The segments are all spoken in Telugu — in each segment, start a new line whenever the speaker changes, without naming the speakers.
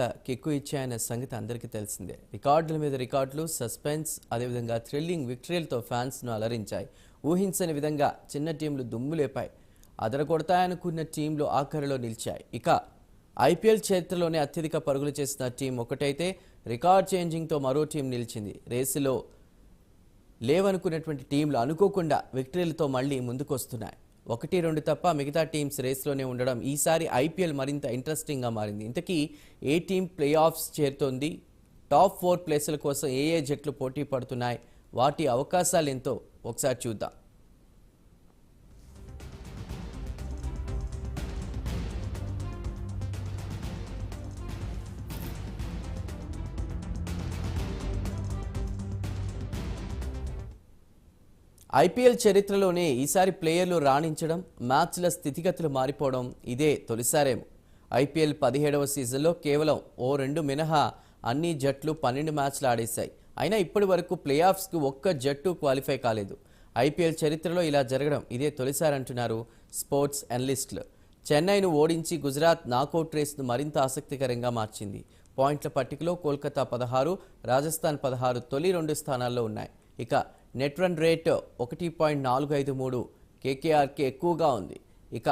కిక్కు ఇచ్చాయన్న సంగతి అందరికీ తెలిసిందే. రికార్డుల మీద రికార్డులు సస్పెన్స్ అదేవిధంగా థ్రిల్లింగ్ విక్టరీలతో ఫ్యాన్స్ను అలరించాయి. ఊహించని విధంగా చిన్న టీంలు దుమ్ము లేపాయి. అదరగొడతాయనుకున్న టీంలు ఆఖరిలో నిలిచాయి. ఇక ఐపీఎల్ చరిత్రలోనే అత్యధిక పరుగులు చేసిన టీం ఒకటైతే రికార్డ్ చేంజింగ్తో మరో టీం నిలిచింది. రేసులో లేవనుకున్నటువంటి టీంలు అనుకోకుండా విక్టరీలతో మళ్ళీ ముందుకొస్తున్నాయి. ఒకటి రెండు తప్ప మిగతా టీమ్స్ రేస్లోనే ఉండడం ఈసారి ఐపీఎల్ మరింత ఇంట్రెస్టింగ్గా మారింది. ఇంతకీ ఏ టీం ప్లే ఆఫ్స్ చేరుతోంది? టాప్ ఫోర్ ప్లేసుల కోసం ఏ ఏ జట్లు పోటీ పడుతున్నాయి? వాటి అవకాశాలు ఎంతో? ఒకసారి చూద్దాం. ఐపీఎల్ చరిత్రలోనే ఈసారి ప్లేయర్లు రాణించడం మ్యాచ్ల స్థితిగతులు మారిపోవడం ఇదే తొలిసారేమో. ఐపీఎల్ పదిహేడవ సీజన్లో కేవలం ఓ రెండు మినహా అన్ని జట్లు పన్నెండు మ్యాచ్లు ఆడేశాయి. అయినా ఇప్పటి వరకు ప్లే ఆఫ్స్కు ఒక్క జట్టు క్వాలిఫై కాలేదు. ఐపీఎల్ చరిత్రలో ఇలా జరగడం ఇదే తొలిసారి అంటున్నారు స్పోర్ట్స్ అనలిస్టులు. చెన్నైను ఓడించి గుజరాత్ నాకౌట్ రేస్ను మరింత ఆసక్తికరంగా మార్చింది. పాయింట్ల పట్టికలో కోల్కతా పదహారు రాజస్థాన్ పదహారు తొలి రెండు స్థానాల్లో ఉన్నాయి. ఇక నెట్ రన్ రేట్ ఒకటి పాయింట్ నాలుగు ఐదు మూడు కేకేఆర్కి ఎక్కువగా ఉంది. ఇక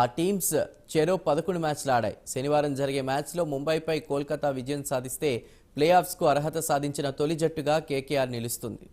ఆ టీమ్స్ చెరో పదకొండు మ్యాచ్లు ఆడాయి. శనివారం జరిగే మ్యాచ్లో ముంబైపై కోల్కతా విజయం సాధిస్తే ప్లే ఆఫ్స్కు అర్హత సాధించిన తొలి జట్టుగా కేకేఆర్ నిలుస్తుంది.